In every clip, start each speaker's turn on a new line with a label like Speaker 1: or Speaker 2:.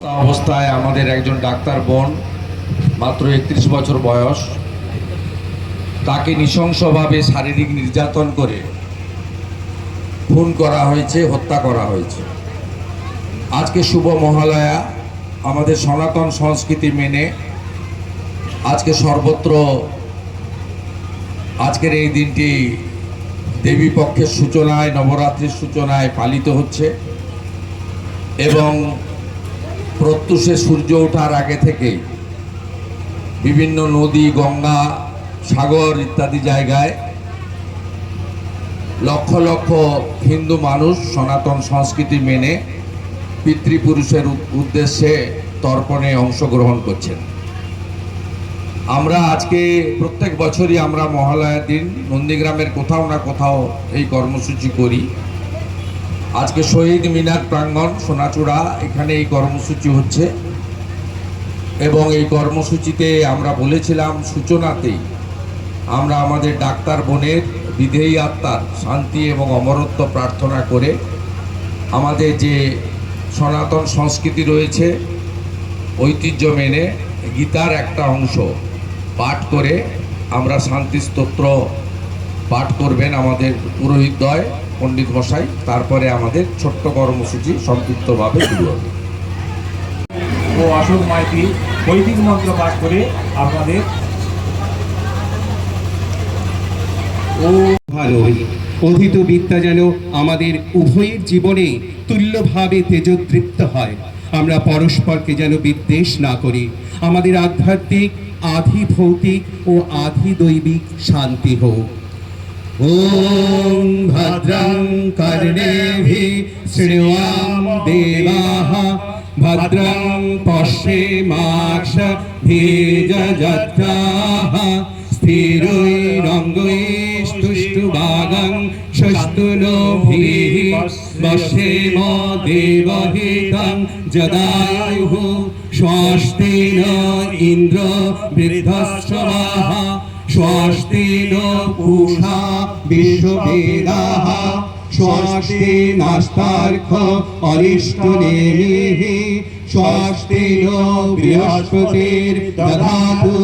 Speaker 1: অবস্থায় আমাদের একজন ডাক্তার বোন, মাত্র একত্রিশ বছর বয়স, তাকে নৃশংসভাবে শারীরিক নির্যাতন করে খুন করা হয়েছে, হত্যা করা হয়েছে। আজকে শুভ মহালয়া, আমাদের সনাতন সংস্কৃতি মেনে আজকে সর্বত্র আজকের এই দিনটি দেবী পক্ষের সূচনায়, নবরাত্রির সূচনায় পালিত হচ্ছে এবং প্রত্যুষে সূর্য ওঠার আগে থেকে বিভিন্ন নদী, গঙ্গা, সাগর ইত্যাদি জায়গায় লক্ষ লক্ষ হিন্দু মানুষ সনাতন সংস্কৃতি মেনে পিতৃপুরুষের উদ্দেশ্যে তর্পণে অংশগ্রহণ করছেন। আমরা আজকে প্রত্যেক বছরই আমরা মহালয়ার দিন নন্দীগ্রামের কোথাও না কোথাও এই কর্মসূচি করি। আজকে শহীদ মিনার প্রাঙ্গণ সোনাচূড়া, এখানে এই কর্মসূচি হচ্ছে। এবং এই কর্মসূচিতে আমরা বলেছিলাম সূচনাতেই আমরা আমাদের ডাক্তার বোনের বিধেয়ী আত্মার শান্তি এবং অমরত্ব প্রার্থনা করে আমাদের যে সনাতন সংস্কৃতি রয়েছে, ঐতিহ্য মেনে গীতার একটা অংশ পাঠ করে আমরা শান্তি স্তোত্র পাঠ করবেন আমাদের পুরোহিতদ্বয় পণ্ডিত মশাই। তারপরে আমাদের ছোট্ট কর্মসূচি সংক্ষিপ্তভাবে শুরু হবে।
Speaker 2: ও অশোক মাইতি বৈদিক মন্ত্র পাঠ করে আপনাদের
Speaker 3: ও ভালো অধীত বিদ্যা যেন আমাদের উভয়ের জীবনে তুল্যভাবে তেজদৃপ্ত হয়। আমরা পরস্পরকে যেন বিদ্বেষ না করি। আমাদের আধ্যাত্মিক আধি ভৌতিক ও আধি দৈবিক শান্তি হোক। ভদ্রং কর্ণেভি শ্রীয়াম দেবাः ভদ্রং পশ্যেমাক্ষ ভেজযত্রাः স্থিরৈরঙ্গৈষ্টুষ্টুভাগং ষষ্ঠুনোভিः পশ্যেম দেবহিतं যদাयुः স্বস্তিন ইন্দ্র বৃদ্ধশ্রমাः স্বস্তি ন পূষা বিশ্ববেদাः স্বস্তি নাস্তার্ক অরিষ্ট নেমিः স্বস্তি ন বৃহস্পতির দধাতু।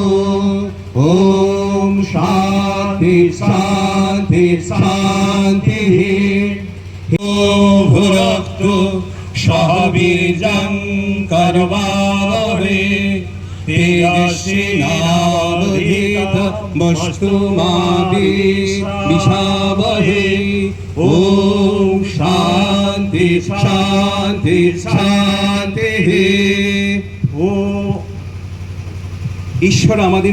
Speaker 3: ওম শান্তি শান্তি শান্তি ভুরক্ত সহবীর্যং করবাবহে তেজস্বিনাবধীত বস্তু মা বিষাবহে ওম শান্তি শান্তি শান্তি
Speaker 2: ও,
Speaker 3: ঈশ্বর আমাদের